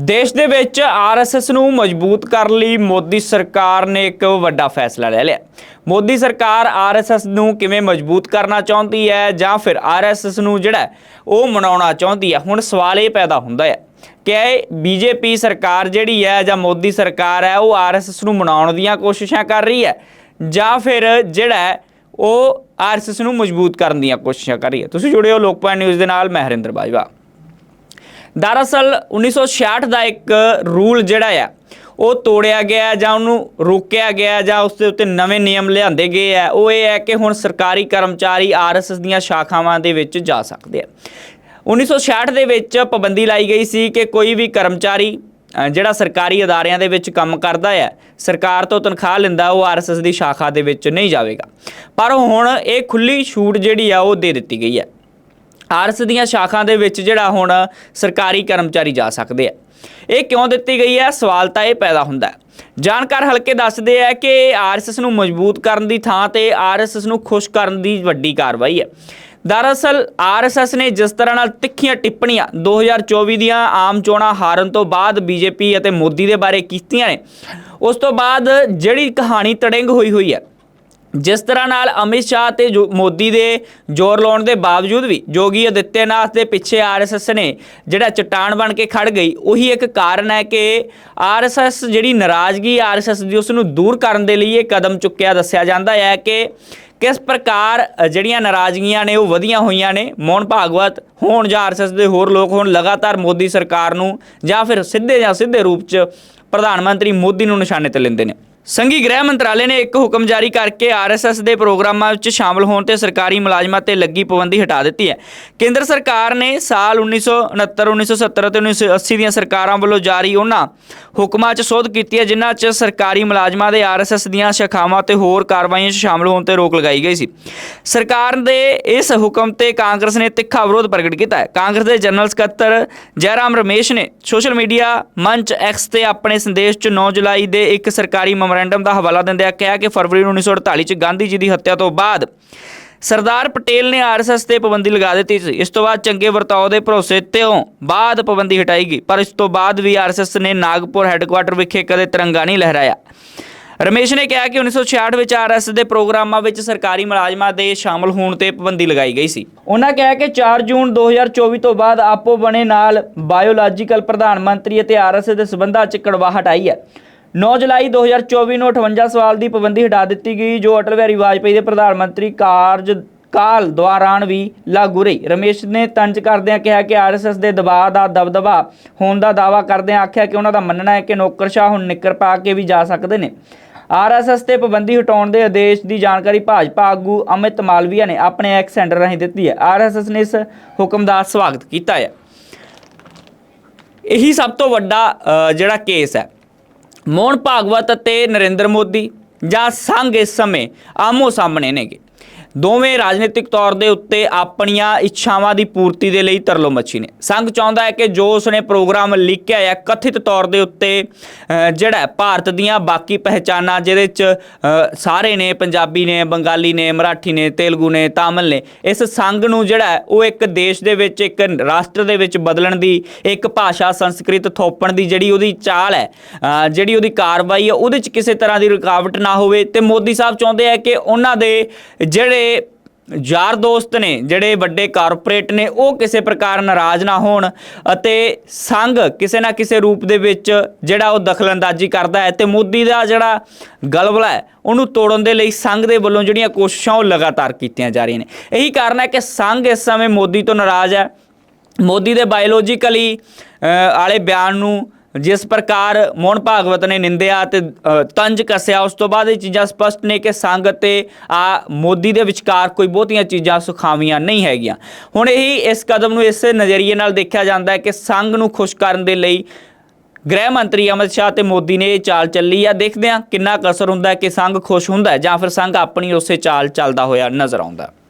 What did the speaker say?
ਦੇਸ਼ ਦੇ ਵਿੱਚ ਆਰਐਸਐਸ ਨੂੰ ਮਜ਼ਬੂਤ ਕਰਨ ਲਈ ਮੋਦੀ ਸਰਕਾਰ ਨੇ ਇੱਕ ਵੱਡਾ ਫੈਸਲਾ ਲੈ ਲਿਆ। ਮੋਦੀ ਸਰਕਾਰ ਆਰਐਸਐਸ ਨੂੰ ਕਿਵੇਂ ਮਜ਼ਬੂਤ ਕਰਨਾ ਚਾਹੁੰਦੀ ਹੈ ਜਾਂ ਫਿਰ ਆਰਐਸਐਸ ਨੂੰ ਜਿਹੜਾ ਉਹ ਮਨਾਉਣਾ ਚਾਹੁੰਦੀ ਹੈ? ਹੁਣ ਸਵਾਲ ਇਹ ਪੈਦਾ ਹੁੰਦਾ ਹੈ ਕਿ ਇਹ ਬੀਜੇਪੀ ਸਰਕਾਰ ਜਿਹੜੀ ਹੈ ਜਾਂ ਮੋਦੀ ਸਰਕਾਰ ਹੈ ਉਹ ਆਰਐਸਐਸ ਨੂੰ ਮਨਾਉਣ ਦੀਆਂ ਕੋਸ਼ਿਸ਼ਾਂ ਕਰ ਰਹੀ ਹੈ ਜਾਂ ਫਿਰ ਜਿਹੜਾ ਹੈ, ਉਹ ਆਰਐਸਐਸ ਨੂੰ ਮਜ਼ਬੂਤ ਕਰਨ ਦੀਆਂ ਕੋਸ਼ਿਸ਼ਾਂ ਕਰ ਰਹੀ ਹੈ? ਤੁਸੀਂ ਜੁੜੇ ਹੋ ਲੋਕਪਾਲ ਨਿਊਜ਼ ਦੇ ਨਾਲ ਮੈਂ ਹਰਿੰਦਰ ਬਾਜਵਾ। ਦਰਅਸਲ 1966 ਦਾ ਇੱਕ ਰੂਲ ਜਿਹੜਾ ਆ, ਉਹ ਤੋੜਿਆ ਗਿਆ ਜਾਂ ਉਹਨੂੰ ਰੋਕਿਆ ਗਿਆ ਜਾਂ ਉਸ ਦੇ ਉੱਤੇ ਨਵੇਂ ਨਿਯਮ ਲਿਆਂਦੇ ਗਏ ਆ ਉਹ ਇਹ ਹੈ ਕਿ ਹੁਣ ਸਰਕਾਰੀ ਕਰਮਚਾਰੀ ਆਰਐਸਐਸ ਦੀਆਂ ਸ਼ਾਖਾਵਾਂ ਦੇ ਵਿੱਚ ਜਾ ਸਕਦੇ ਆ। 1966 ਦੇ ਵਿੱਚ ਪਾਬੰਦੀ ਲਾਈ ਗਈ ਸੀ ਕਿ ਕੋਈ ਵੀ ਕਰਮਚਾਰੀ ਜਿਹੜਾ ਸਰਕਾਰੀ ਅਦਾਰਿਆਂ ਦੇ ਵਿੱਚ ਕੰਮ ਕਰਦਾ ਹੈ, ਸਰਕਾਰ ਤੋਂ ਤਨਖਾਹ ਲੈਂਦਾ, ਉਹ ਆਰਐਸਐਸ ਦੀ ਸ਼ਾਖਾ ਦੇ ਵਿੱਚ ਨਹੀਂ ਜਾਵੇਗਾ। ਪਰ ਹੁਣ ਇਹ ਖੁੱਲੀ ਛੂਟ ਜਿਹੜੀ ਆ, ਉਹ ਦੇ ਦਿੱਤੀ ਗਈ ਹੈ। ਆਰਐਸ ਦੀਆਂ ਸ਼ਾਖਾਂ ਦੇ ਵਿੱਚ ਜਿਹੜਾ ਹੁਣ ਸਰਕਾਰੀ ਕਰਮਚਾਰੀ ਜਾ ਸਕਦੇ ਆ। ਇਹ ਕਿਉਂ ਦਿੱਤੀ ਗਈ ਹੈ? ਸਵਾਲ ਤਾਂ ਇਹ ਪੈਦਾ ਹੁੰਦਾ ਜਾਣਕਾਰ ਹਲਕੇ ਦੱਸਦੇ ਆ ਕਿ ਆਰਐਸਐਸ ਨੂੰ ਮਜ਼ਬੂਤ ਕਰਨ ਦੀ ਥਾਂ ਤੇ ਆਰਐਸਐਸ ਨੂੰ ਖੁਸ਼ ਕਰਨ ਦੀ ਵੱਡੀ ਕਾਰਵਾਈ ਹੈ। ਦਰਅਸਲ, ਆਰਐਸਐਸ ਨੇ ਜਿਸ ਤਰ੍ਹਾਂ ਨਾਲ ਤਿੱਖੀਆਂ ਟਿੱਪਣੀਆਂ 2024 ਦੀਆਂ ਆਮ ਚੋਣਾਂ ਹਾਰਨ ਤੋਂ ਬਾਅਦ ਬੀਜੇਪੀ ਅਤੇ ਮੋਦੀ ਦੇ ਬਾਰੇ ਕੀਤੀਆਂ ਨੇ, ਉਸ ਤੋਂ ਬਾਅਦ ਜਿਹੜੀ ਕਹਾਣੀ ਤੜਿੰਗ ਹੋਈ ਹੋਈ ਹੈ ਜਿਸ ਤਰ੍ਹਾਂ ਨਾਲ ਅਮਿਤ ਸ਼ਾਹ ਤੇ ਜੋ ਮੋਦੀ ਦੇ ਜ਼ੋਰ ਲਾਉਣ ਦੇ ਬਾਵਜੂਦ ਵੀ ਜੋਗੀ ਅਦਿੱਤਿਆਨਾਥ ਦੇ ਪਿੱਛੇ ਆਰਐਸਐਸ ਨੇ ਜਿਹੜਾ ਚਟਾਨ ਬਣ ਕੇ ਖੜ ਗਈ, ਉਹੀ ਇੱਕ ਕਾਰਨ ਹੈ ਕਿ ਆਰਐਸਐਸ ਜਿਹੜੀ ਨਾਰਾਜ਼ਗੀ ਆਰਐਸਐਸ ਦੀ, ਉਸ ਨੂੰ ਦੂਰ ਕਰਨ ਦੇ ਲਈ ਇਹ ਕਦਮ ਚੁੱਕਿਆ, ਦੱਸਿਆ ਜਾਂਦਾ ਹੈ ਕਿ ਕਿਸ ਪ੍ਰਕਾਰ ਜਿਹੜੀਆਂ ਨਾਰਾਜ਼ਗੀਆਂ ਨੇ, ਉਹ ਵਧੀਆਂ ਹੋਈਆਂ ਨੇ, ਮੋਹਨ ਭਾਗਵਤ ਹੋਣ ਜਾਂ ਆਰਐਸਐਸ ਦੇ ਹੋਰ ਲੋਕ ਹੋਣ, ਲਗਾਤਾਰ ਮੋਦੀ ਸਰਕਾਰ ਨੂੰ ਜਾਂ ਫਿਰ ਸਿੱਧੇ ਜਾਂ ਸਿੱਧੇ ਰੂਪ 'ਚ ਪ੍ਰਧਾਨ ਮੰਤਰੀ ਮੋਦੀ ਨੂੰ ਨਿਸ਼ਾਨੇ ਤੇ ਲੈਂਦੇ ਨੇ। ਸੰਘੀ ਗ੍ਰਹਿ ਮੰਤਰਾਲੇ ਨੇ ਇੱਕ ਹੁਕਮ ਜਾਰੀ ਕਰਕੇ ਆਰਐਸਐਸ ਦੇ ਪ੍ਰੋਗਰਾਮਾਂ ਵਿੱਚ ਸ਼ਾਮਲ ਹੋਣ ਤੇ ਸਰਕਾਰੀ ਮੁਲਾਜ਼ਮਾਂ ਤੇ ਲੱਗੀ ਪਾਬੰਦੀ ਹਟਾ ਦਿੱਤੀ ਹੈ। ਕੇਂਦਰ ਸਰਕਾਰ ਨੇ ਸਾਲ 1969 1970 ਤੇ 1980 ਦੀਆਂ ਸਰਕਾਰਾਂ ਵੱਲੋਂ ਜਾਰੀ ਉਹਨਾਂ ਹੁਕਮਾਂ 'ਚ ਸੋਧ ਕੀਤੀ ਹੈ, ਜਿਨ੍ਹਾਂ 'ਚ ਸਰਕਾਰੀ ਮੁਲਾਜ਼ਮਾਂ ਦੇ ਆਰਐਸਐਸ ਦੀਆਂ ਸ਼ਾਖਾਵਾਂ ਤੇ ਹੋਰ ਕਾਰਵਾਈਆਂ 'ਚ ਸ਼ਾਮਲ ਹੋਣ ਤੇ ਰੋਕ ਲਗਾਈ ਗਈ ਸੀ। ਸਰਕਾਰ ਦੇ ਇਸ ਹੁਕਮ ਤੇ ਕਾਂਗਰਸ ਨੇ ਤਿੱਖਾ ਵਿਰੋਧ ਪ੍ਰਗਟ ਕੀਤਾ ਹੈ। ਕਾਂਗਰਸ ਦੇ ਜਨਰਲ ਸਕੱਤਰ ਜੈਰਾਮ ਰਮੇਸ਼ ਨੇ ਸੋਸ਼ਲ ਮੀਡੀਆ ਮੰਚ ਐਕਸ ਤੇ ਆਪਣੇ ਸੰਦੇਸ਼ 'ਚ 9 ਜੁਲਾਈ ਦੇ ਇੱਕ ਸਰਕਾਰੀ ਮੈਮੋਰੈਂਡਮ ਦਾ ਹਵਾਲਾ ਦਿੰਦਿਆਂ ਕਿਹਾ ਕਿ ਫਰਵਰੀ 1948 'ਚ ਗਾਂਧੀ ਜੀ ਦੀ ਹੱਤਿਆ ਤੋਂ ਬਾਅਦ ਸਰਦਾਰ ਪਟੇਲ ਨੇ ਆਰਐਸਐਸ ਤੇ ਪਾਬੰਦੀ ਲਗਾ ਦਿੱਤੀ ਸੀ। ਇਸ ਤੋਂ ਬਾਅਦ ਚੰਗੇ ਵਰਤਾਓ ਦੇ ਭਰੋਸੇ ਤੋਂ ਬਾਅਦ ਪਾਬੰਦੀ ਹਟਾਈ ਗਈ, ਪਰ ਇਸ ਤੋਂ ਬਾਅਦ ਵੀ ਆਰਐਸਐਸ ਨੇ ਨਾਗਪੁਰ ਹੈੱਡਕੁਆਟਰ ਵਿਖੇ ਕਦੇ ਤਿਰੰਗਾ ਨਹੀਂ ਲਹਿਰਾਇਆ। ਰਮੇਸ਼ ਨੇ ਕਿਹਾ ਕਿ 1966 ਵਿੱਚ ਆਰਐਸ ਦੇ ਪ੍ਰੋਗਰਾਮਾਂ ਵਿੱਚ ਸਰਕਾਰੀ ਮੁਲਾਜ਼ਮਾਂ ਦੇ ਸ਼ਾਮਲ ਹੋਣ ਤੇ ਪਾਬੰਦੀ ਲਗਾਈ ਗਈ ਸੀ। ਉਹਨਾਂ ਕਿਹਾ ਕਿ 4 ਜੂਨ 2024 ਤੋਂ ਬਾਅਦ ਆਪੋ ਬਣੇ ਨਾਲ ਬਾਇਓਲੋਜੀਕਲ ਪ੍ਰਧਾਨ ਮੰਤਰੀ ਅਤੇ ਆਰਐਸ ਦੇ ਸਬੰਧਾਂ 'ਚ ਕੜਵਾਹਟ ਆਈ ਹੈ। 9 ਜੁਲਾਈ 2024 ਨੂੰ 58 ਸਵਾਲ ਦੀ ਪਾਬੰਦੀ ਹਟਾ ਦਿੱਤੀ ਗਈ, ਜੋ ਅਟਲ ਬਿਹਾਰੀ ਵਾਜਪੇਈ ਦੇ ਪ੍ਰਧਾਨ ਮੰਤਰੀ ਕਾਰਜ ਕਾਲ ਦੌਰਾਨ ਵੀ ਲਾਗੂ ਰਹੀ। ਰਮੇਸ਼ ਨੇ ਤੰਜ ਕਰਦਿਆਂ ਕਿਹਾ ਕਿ ਆਰਐਸਐਸ ਦੇ ਦਬਾਅ ਦਾ ਦਬਦਬਾ ਹੋਣ ਦਾ ਦਾਵਾ ਕਰਦਿਆਂ ਆਖਿਆ ਕਿ ਉਹਨਾਂ ਦਾ ਮੰਨਣਾ ਹੈ ਕਿ ਨੌਕਰਸ਼ਾਹ ਹੁਣ ਨਿੱਕਰ ਪਾ ਕੇ ਵੀ ਜਾ ਸਕਦੇ ਨੇ। ਆਰਐਸਐਸ ਤੇ ਪਾਬੰਦੀ ਹਟਾਉਣ ਦੇ ਆਦੇਸ਼ ਦੀ ਜਾਣਕਾਰੀ ਭਾਜਪਾ ਆਗੂ ਅਮਿਤ ਮਾਲਵੀਆ ਨੇ ਆਪਣੇ ਐਕਸ ਸੈਂਟਰ ਰਾਹੀਂ ਦਿੱਤੀ ਹੈ। ਆਰਐਸਐਸ ਨੇ ਇਸ ਹੁਕਮ ਦਾ ਸਵਾਗਤ ਕੀਤਾ ਹੈ। ਇਹੀ ਸਭ ਤੋਂ ਵੱਡਾ ਜਿਹੜਾ ਕੇਸ ਹੈ। ਮੋਹਨ ਭਾਗਵਤ ਅਤੇ ਨਰਿੰਦਰ ਮੋਦੀ ਜਾਂ ਸੰਘ ਇਸ ਸਮੇਂ ਆਮੋ ਸਾਹਮਣੇ ਨੇਗੇ। ਦੋਵੇਂ ਰਾਜਨੀਤਿਕ ਤੌਰ ਦੇ ਉੱਤੇ ਆਪਣੀਆਂ ਇੱਛਾਵਾਂ ਦੀ ਪੂਰਤੀ ਦੇ ਲਈ ਤਰਲੋ ਮੱਛੀ ਨੇ। ਸੰਘ ਚਾਹੁੰਦਾ ਹੈ ਕਿ ਜੋ ਉਸਨੇ ਪ੍ਰੋਗਰਾਮ ਲਿਖਿਆ ਹੈ, ਕਥਿਤ ਤੌਰ ਦੇ ਉੱਤੇ ਜਿਹੜਾ ਭਾਰਤ ਦੀਆਂ ਬਾਕੀ ਪਹਿਚਾਨਾਂ, ਜਿਹਦੇ ਚ ਸਾਰੇ ਨੇ, ਪੰਜਾਬੀ ਨੇ, ਬੰਗਾਲੀ ਨੇ, ਮਰਾਠੀ ਨੇ, ਤੇਲਗੂ ਨੇ, ਤਾਮਿਲ ਨੇ, ਇਸ ਸੰਘ ਨੂੰ ਜਿਹੜਾ ਉਹ ਇੱਕ ਦੇਸ਼ ਦੇ ਵਿੱਚ, ਇੱਕ ਰਾਸ਼ਟਰ ਦੇ ਵਿੱਚ ਬਦਲਣ ਦੀ, ਇੱਕ ਭਾਸ਼ਾ ਸੰਸਕ੍ਰਿਤ ਥੋਪਣ ਦੀ ਜਿਹੜੀ ਉਹਦੀ ਚਾਲ ਹੈ ਜਿਹੜੀ ਉਹਦੀ ਕਾਰਵਾਈ ਹੈ, ਉਹਦੇ ਚ ਕਿਸੇ ਤਰ੍ਹਾਂ ਦੀ ਰੁਕਾਵਟ ਨਾ ਹੋਵੇ। ਤੇ ਮੋਦੀ ਸਾਹਿਬ ਚਾਹੁੰਦੇ ਆ ਕਿ ਉਹਨਾਂ ਦੇ ਜਿਹੜੇ ਯਾਰ ਦੋਸਤ ਨੇ, ਜਿਹੜੇ ਵੱਡੇ ਕਾਰਪੋਰੇਟ ਨੇ, ਉਹ ਕਿਸੇ ਪ੍ਰਕਾਰ ਨਾਰਾਜ਼ ਨਾ ਹੋਣ ਅਤੇ ਸੰਘ ਕਿਸੇ ਨਾ ਕਿਸੇ ਰੂਪ ਦੇ ਵਿੱਚ ਜਿਹੜਾ ਉਹ ਦਖਲਅੰਦਾਜ਼ੀ ਕਰਦਾ ਹੈ ਤੇ ਮੋਦੀ ਦਾ ਜਿਹੜਾ ਗਲਬਲਾ ਹੈ, ਉਹਨੂੰ ਤੋੜਨ ਦੇ ਲਈ ਸੰਘ ਦੇ ਵੱਲੋਂ ਜਿਹੜੀਆਂ ਕੋਸ਼ਿਸ਼ਾਂ ਉਹ ਲਗਾਤਾਰ ਕੀਤੀਆਂ ਜਾ ਰਹੀਆਂ ਨੇ। ਇਹੀ ਕਾਰਨ ਹੈ ਕਿ ਸੰਘ ਇਸ ਸਮੇਂ ਮੋਦੀ ਤੋਂ ਨਾਰਾਜ਼ ਹੈ। ਮੋਦੀ ਦੇ ਬਾਇਓਲੋਜੀਕਲੀ ਵਾਲੇ ਬਿਆਨ ਨੂੰ ਜਿਸ ਪ੍ਰਕਾਰ ਮੋਹਨ ਭਾਗਵਤ ਨੇ ਨਿੰਦਿਆ ਤੇ ਤੰਜ ਕੱਸਿਆ, ਉਸ ਤੋਂ ਬਾਅਦ ਇਹ ਚੀਜ਼ਾਂ ਸਪਸ਼ਟ ਨੇ ਕਿ ਸੰਘ ਤੇ ਆ ਮੋਦੀ ਦੇ ਵਿਚਕਾਰ ਕੋਈ ਬਹੁਤੀਆਂ ਚੀਜ਼ਾਂ ਸੁਖਾਵੀਆਂ ਨਹੀਂ ਹੈਗੀਆਂ। ਹੁਣ ਇਹੀ ਇਸ ਕਦਮ ਨੂੰ ਇਸੇ ਨਜ਼ਰੀਏ ਨਾਲ ਦੇਖਿਆ ਜਾਂਦਾ ਹੈ ਕਿ ਸੰਘ ਨੂੰ ਖੁਸ਼ ਕਰਨ ਦੇ ਲਈ ਗ੍ਰਹਿ ਮੰਤਰੀ ਅਮਿਤ ਸ਼ਾਹ ਤੇ ਮੋਦੀ ਨੇ ਇਹ ਚਾਲ ਚੱਲੀ ਆ। ਦੇਖਦੇ ਆ ਕਿੰਨਾ ਕਸਰ ਹੁੰਦਾ ਕਿ ਸੰਘ ਖੁਸ਼ ਹੁੰਦਾ ਜਾਂ ਫਿਰ ਸੰਘ ਆਪਣੀ ਉਸੇ ਚਾਲ ਚੱਲਦਾ ਹੋਇਆ ਨਜ਼ਰ ਆਉਂਦਾ